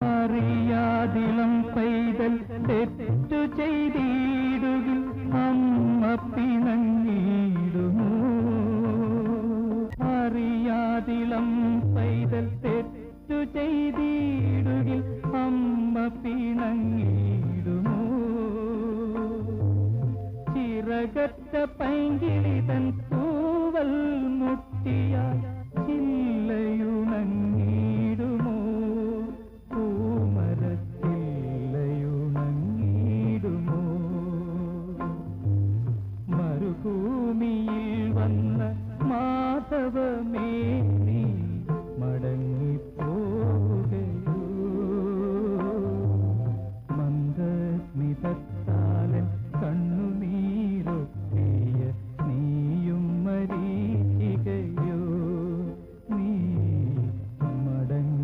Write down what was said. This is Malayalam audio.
അറിയാതിളം പൈതൽ തെറ്റു ചെയ്തിടുകിൽ അമ്മ പിണങ്ങിയിടുന്നു അറിയാതിളം പൈതൽ തെറ്റു ചെയ്തിടുകിൽ അമ്മ പിണങ്ങിയിടുന്നു ചിറകറ്റ പൈങ്കിളി തൻ ഭൂമിയിൽ വന്ന മാധവമേ നീ മടങ്ങിപ്പോകുകയോ മന്ദസ്മിതത്താലൻ കണ്ണുനീരൊത്തിയ നീയും മരീചികയോ? നീ മടങ്ങിപ്പോകുകയോ